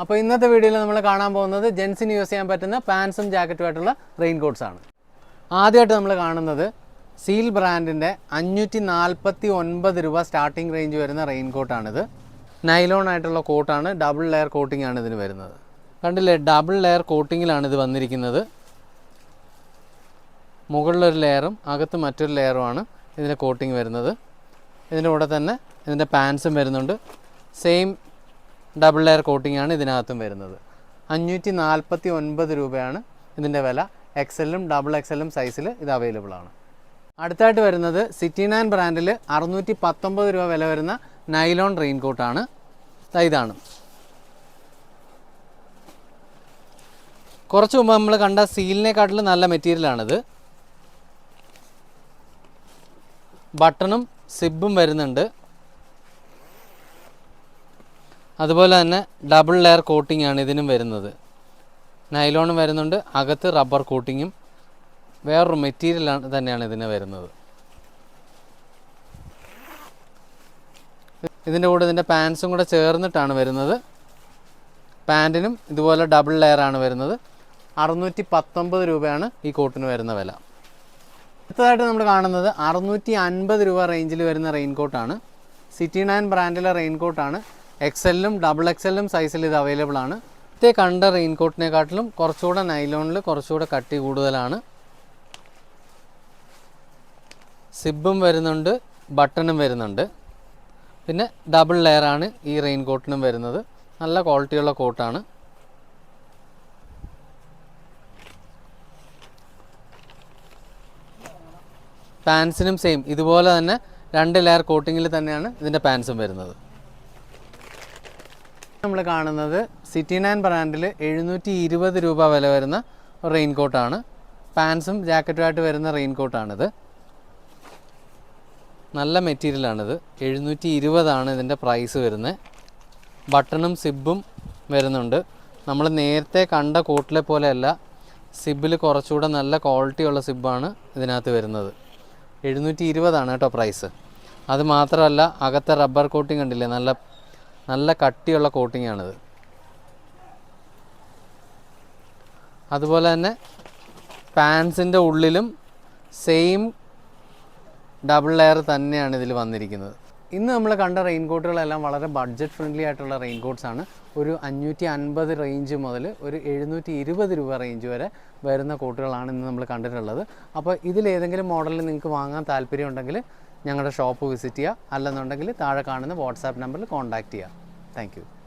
അപ്പോൾ ഇന്നത്തെ വീഡിയോയിൽ നമ്മൾ കാണാൻ പോകുന്നത് ജെൻസിന് യൂസ് ചെയ്യാൻ പറ്റുന്ന പാൻസും ജാക്കറ്റുമായിട്ടുള്ള റെയിൻ കോട്ട്സ് ആണ്. ആദ്യമായിട്ട് നമ്മൾ കാണുന്നത് സീൽ ബ്രാൻഡിന്റെ അഞ്ഞൂറ്റി നാൽപ്പത്തി ഒൻപത് രൂപ സ്റ്റാർട്ടിംഗ് റേഞ്ച് വരുന്ന റെയിൻ കോട്ടാണിത് നൈലോൺ ആയിട്ടുള്ള കോട്ടാണ് ഡബിൾ ലെയർ കോട്ടിംഗ് ആണ് ഇതിന് വരുന്നത്. കണ്ടില്ലേ ഡബിൾ ലെയർ കോട്ടിങ്ങിലാണ് ഇത് വന്നിരിക്കുന്നത്. മുകളിലൊരു ലെയറും അകത്ത് മറ്റൊരു ലെയറുമാണ് ഇതിന്റെ കോട്ടിങ് വരുന്നത്. ഇതിന്റെ കൂടെ തന്നെ ഇതിന്റെ പാൻസും വരുന്നുണ്ട്. സെയിം ഡബിൾ ലെയർ കോട്ടിംഗ് ആണ് ഇതിനകത്തും വരുന്നത്. അഞ്ഞൂറ്റി നാൽപ്പത്തി ഒൻപത് രൂപയാണ് ഇതിന്റെ വില എക്സലും ഡബിൾ എക്സലും സൈസിൽ ഇത് അവൈലബിൾ ആണ്. അടുത്തായിട്ട് വരുന്നത് സിറ്റി നയൻ ബ്രാൻഡിൽ അറുന്നൂറ്റി പത്തൊമ്പത് രൂപ വില വരുന്ന നൈലോൺ റെയിൻകോട്ടാണ് ഇതാണ്. കുറച്ച് മുമ്പ് നമ്മൾ കണ്ട സീലിനെക്കാട്ടിലും നല്ല മെറ്റീരിയലാണിത് ബട്ടണും സിബും വരുന്നുണ്ട്. അതുപോലെ തന്നെ ഡബിൾ ലെയർ കോട്ടിംഗ് ആണ് ഇതിനും വരുന്നത്. നൈലോണും വരുന്നുണ്ട്. അകത്ത് റബ്ബർ കോട്ടിങ്ങും വേറൊരു മെറ്റീരിയൽ തന്നെയാണ് ഇതിന് വരുന്നത്. ഇതിന്റെ കൂടെ ഇതിന്റെ പാൻസും കൂടെ ചേർന്നിട്ടാണ് വരുന്നത്. പാന്റിനും ഇതുപോലെ ഡബിൾ ലെയർ ആണ് വരുന്നത്. അറുന്നൂറ്റി പത്തൊമ്പത് രൂപയാണ് ഈ കോട്ടിന് വരുന്ന വില. അടുത്തതായിട്ട് നമ്മൾ കാണുന്നത് അറുന്നൂറ്റി അൻപത് രൂപ റേഞ്ചിൽ വരുന്ന റെയിൻ കോട്ടാണ് സിറ്റി നയൻ ബ്രാൻഡിലെ റെയിൻ കോട്ടാണ് എക്സെല്ലും ഡബിൾ എക്സലിലും സൈസിൽ ഇത് അവൈലബിൾ ആണ്. ഇതേ കണ്ട റെയിൻ കോട്ടിനെക്കാട്ടിലും കുറച്ചുകൂടെ നൈലോണിൽ കുറച്ചുകൂടെ കട്ടി കൂടുതലാണ്. സിബും വരുന്നുണ്ട് ബട്ടണും വരുന്നുണ്ട്. പിന്നെ ഡബിൾ ലെയറാണ് ഈ റെയിൻകോട്ടിനും വരുന്നത്. നല്ല ക്വാളിറ്റിയുള്ള കോട്ടാണ് പാൻസിനും സെയിം ഇതുപോലെ തന്നെ രണ്ട് ലെയർ കോട്ടിങ്ങിൽ തന്നെയാണ് ഇതിന്റെ പാൻസും വരുന്നത്. നമ്മൾ കാണുന്നത് സിറ്റി നയൻ ബ്രാൻഡിൽ എഴുന്നൂറ്റി ഇരുപത് രൂപ വില വരുന്ന റെയിൻ കോട്ടാണ് പാൻസും ജാക്കറ്റുമായിട്ട് വരുന്ന റെയിൻ കോട്ടാണിത് നല്ല മെറ്റീരിയലാണിത്. എഴുന്നൂറ്റി ഇരുപതാണ് ഇതിന്റെ പ്രൈസ് വരുന്നത്. ബട്ടണും സിബും വരുന്നുണ്ട്. നമ്മൾ നേരത്തെ കണ്ട കോട്ടിലെ പോലെയല്ല സിബിൽ കുറച്ചുകൂടെ നല്ല ക്വാളിറ്റിയുള്ള സിബാണ് ഇതിനകത്ത് വരുന്നത്. എഴുന്നൂറ്റി ഇരുപതാണ് കേട്ടോ പ്രൈസ്. അത് മാത്രമല്ല അകത്തെ റബ്ബർ കോട്ടിങ് കണ്ടില്ലേ നല്ല നല്ല കട്ടിയുള്ള കോട്ടിംഗ് ആണിത് അതുപോലെ തന്നെ പാൻസിന്റെ ഉള്ളിലും സെയിം ഡബിൾ ലെയർ തന്നെയാണ് ഇതിൽ വന്നിരിക്കുന്നത്. ഇന്ന് നമ്മൾ കണ്ട റെയിൻകോട്ടുകളെല്ലാം വളരെ ബഡ്ജറ്റ് ഫ്രണ്ട്ലി ആയിട്ടുള്ള റെയിൻകോട്ട്സ് ആണ് ഒരു അഞ്ഞൂറ്റി അൻപത് റേഞ്ച് മുതൽ ഒരു എഴുന്നൂറ്റി ഇരുപത് രൂപ റേഞ്ച് വരെ വരുന്ന കോട്ടുകളാണ് ഇന്ന് നമ്മൾ കണ്ടിട്ടുള്ളത്. അപ്പോൾ ഇതിലേതെങ്കിലും മോഡലിൽ നിങ്ങൾക്ക് വാങ്ങാൻ താല്പര്യം ഉണ്ടെങ്കിൽ ഞങ്ങളുടെ ഷോപ്പ് വിസിറ്റ് ചെയ്യുക. അല്ലെന്നുണ്ടെങ്കിൽ താഴെ കാണുന്ന വാട്സാപ്പ് നമ്പറിൽ കോൺടാക്റ്റ് ചെയ്യുക. താങ്ക്